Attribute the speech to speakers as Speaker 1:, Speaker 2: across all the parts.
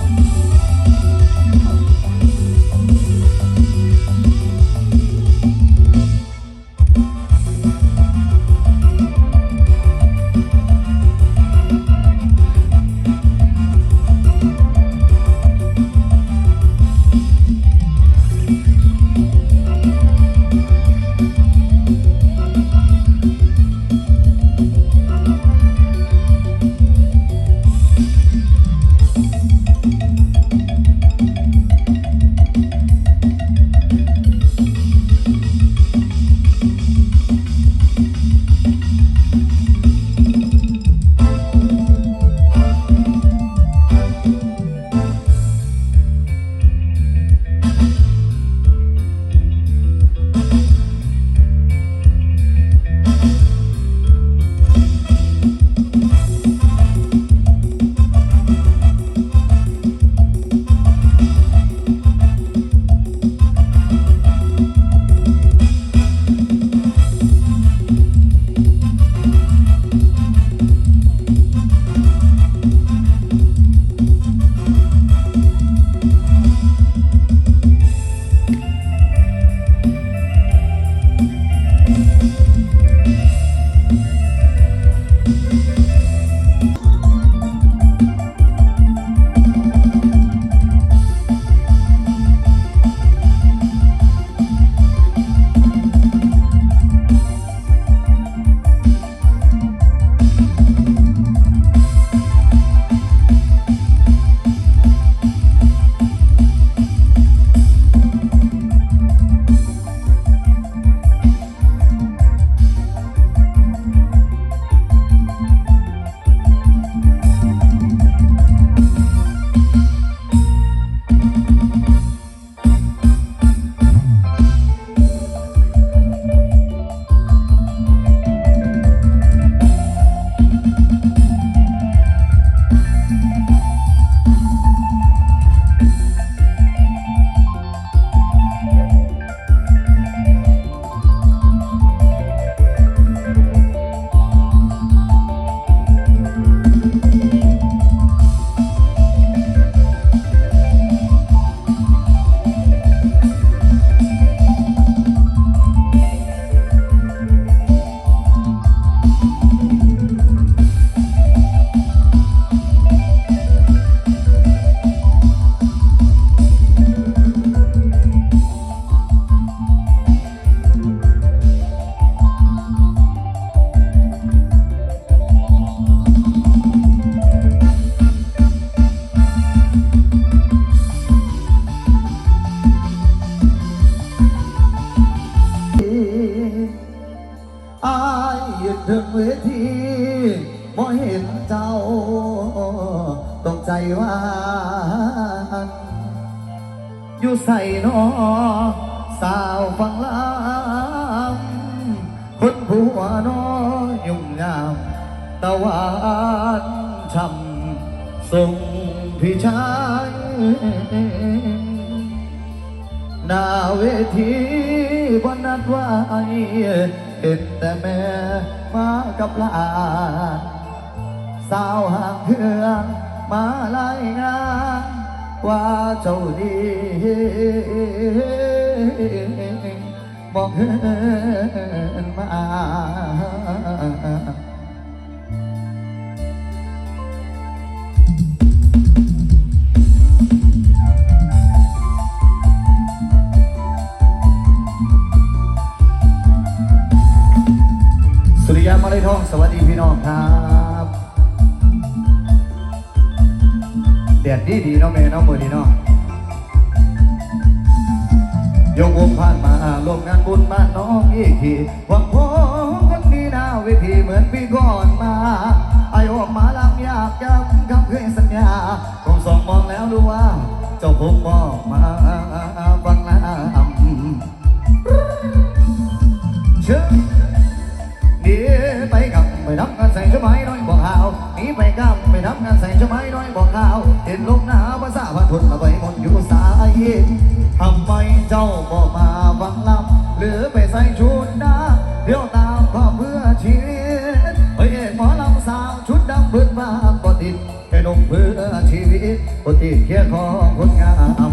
Speaker 1: อ งเวทีบ่เห็นเจ้าต้องใจว่า อยู่ใส่นอสาวฟังลำคนผัวนอยุ่งยามตะวันช้ำส่งพี่ชายหน้าเวทีบนนัดไว เห็นแต่แม่มากับลานสาวห่างเพื่องมาไล่งานว่าเจ้าดีบอกเห็นมา ยทองสวัสดีพี่น้องครับแดดดีดีๆเนาะแม่เนาะมือดีเนาะยกวงผ่านมาลงงานบุญบ้าน้องอีกทีหวังพงคนดีหน้าเวทีเหมือนปีก่อนมาไอออกมาลำอยากจำคำเคยสัญญาผมส่องมองแล้วรู้ว่า เจ้าผมบอกมาฟังลำ ขาวเห็นลงหน้าภาษาพันทุนมาใบมนอยู่สายทำไมเจ้าบ่มาฟังลำหรือไปใส่ชุดดาเดี๋ยวตามความเพื่อชีวิตเฮ้ยหมอลำสาวชุดดำพื้นบ้านก็ติดแค่นมเพื่อชีวิตปกติดแค่ของคนงาม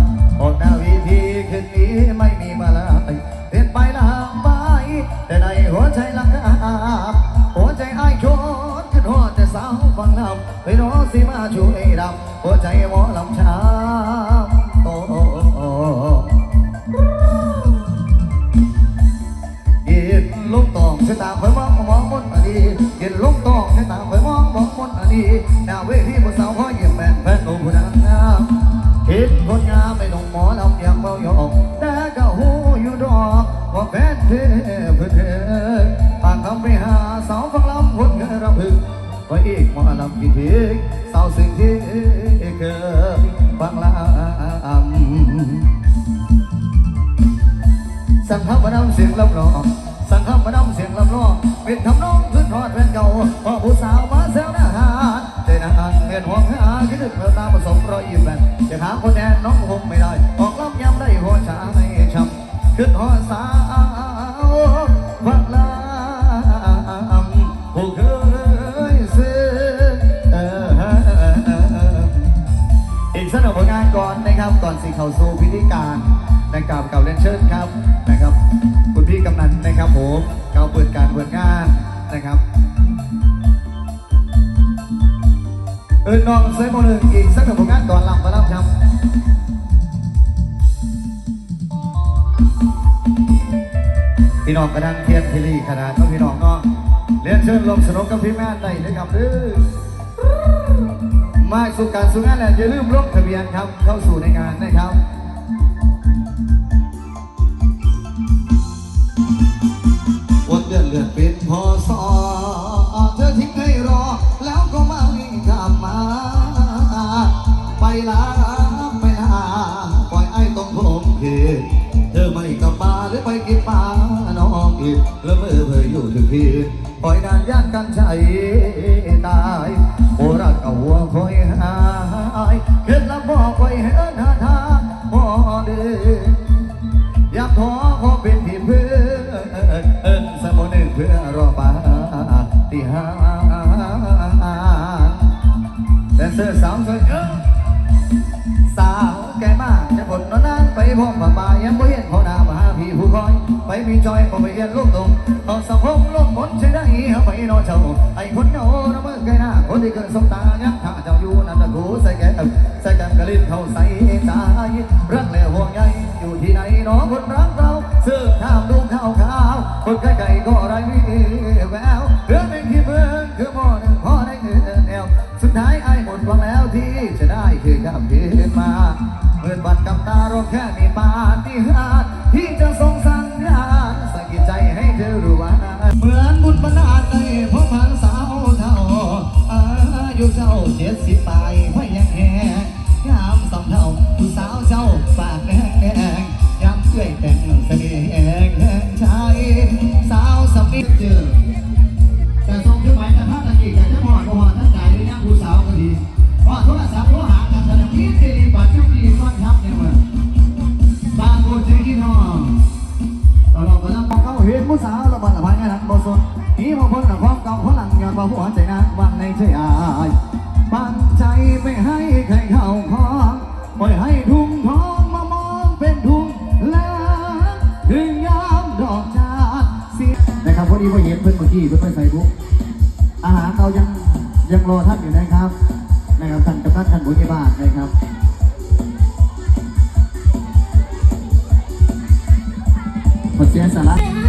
Speaker 1: ลูกตองใช้ตาเผยมองมองมนต์อดีกินลูกตองใช้ตาเผยมองมองมนต์อดีหน้าเวทีบนเสาห้อยเยี่ยมแม่นแฟนโอ้ผู้นางงามเห็นคนงามไม่ต้องหมอลำอย่างเบาหยอกแต่ก็หูอยู่ดอกว่าแฟนเทพเธอปากคำไปหาสาวฟังลำคนเงยระพึงไว้อีกหมอลำกินพริกสาวสิ่งที่เคยฟังลำสั่งคำมาดำเสียงลำลอง สั่งคำมาดำเสียงลำลองเป็นทำนองขึ้นทอดแฟนเก่าพอผู้สาวมาแซวหน้าหาดเนหางเงินห่วงหาคิดถึงเมื่อตาผสมรอยยิ้มแฟนจะหาคนแทนน้องคงไม่ได้ออกลำยำได้หัวชาไม่ช้ำขึ้นหอสาวฟังลำผู้เคยซื้ออออีกสักหนึ่งผลงานก่อนนะครับก่อนสิเข้าสู่พิธีการ นะครับเก่าเล่นเชิญครับนะครับ คุณพี่กำนันนะครับผมเก่าเปิดการเปิดงานนะครับเอินน้องเซฟโมหนึ่งอีกสักหนึ่งผลงานก่อนหลำมาแล้วครับพี่น้องกระดังเทียนทิลีขนาดก็พี่น้องเนาะเรียนเชิญลงสนุกกับพี่แม่ได้เลยครับเด้อมาสู่การสู่งานแล้วอย่าลืมลงทะเบียนครับเข้าสู่ในงานนะครับ เดือเลือนเป็นพอสอเธอทิ้งให้รอ แล้วก็มาวิ่งกลับมา ไปลาไปลาปล่อยไอ้ต้องผมคืนเธอไม่กลับมาหรือไปกินปลาน้องอีกแล้วเมื่อเธออยู่ถึงคืนปล่อยนานย่านกันใจ ไปมีจอยก็ไปเรียนลูกตรงเอาสังคมลบมนใช้ได้เอาไปนอนเจ้าไอ้คนเหงาน้ำมือไกลหน้าคนที่เกิดสมตายักษ์ข้าเจ้าอยู่นั่นตะกูใส่แก่ใส่กันกระลิ่นเข้าใส่ใจรักและห่วงใยอยู่ที่ไหนน้องคนรักเราเสื้อข้ามดูข้าวขาวคนไกลๆก็ไรมีแววเรื่องหนึ่งที่เบิ่งคือมอหนึ่งพอได้เงินแนวสุดท้ายไอ้หมดหวังแล้วที่จะได้คือกับเดินมาเมื่อบัดกับตาเราแค่มีปาฏิหาริย์ที่จะ เจ็ดสิบปลายไว้ยังแหงงามสองเท่าผู้สาวเจ้าปากแดงแดงย้ำด้วยแต่งเสน่ห์แห่งชายสาวสมิทเจอแต่ทรงที่ไหวแต่าตะกี้แต่ถ้าพอดพอถ้าใจเลยนะผู้สาวก็ดีพอโทรศัพท์โทรหากันแต่ละทีที่บัตรชุดดีก้อนทับเนี่ยมันบางคนจะคิดน้องเราเราก็ต้องเขาเห็นผู้สาวราบันละพันงานบสดนี่พอพ้นกับความเก่าคนหลังย้อนมาหัวใจนะวางในใจอายปัง ไม่ให้ใครเข้าคอปล่อยให้ทุ่งทองมามองเป็นทุ่งแล้ว ถึงยามดอกจานสินะครับพอดีว่าเห็นเพิ่อนเมื่อกี้เพิ่อนไปใส่บุ๊กอาหารเรายังยังรอท่านอยู่นะครับนะครับท่านกำนันท่านบุญบาทนะครับหมดเสียสาระ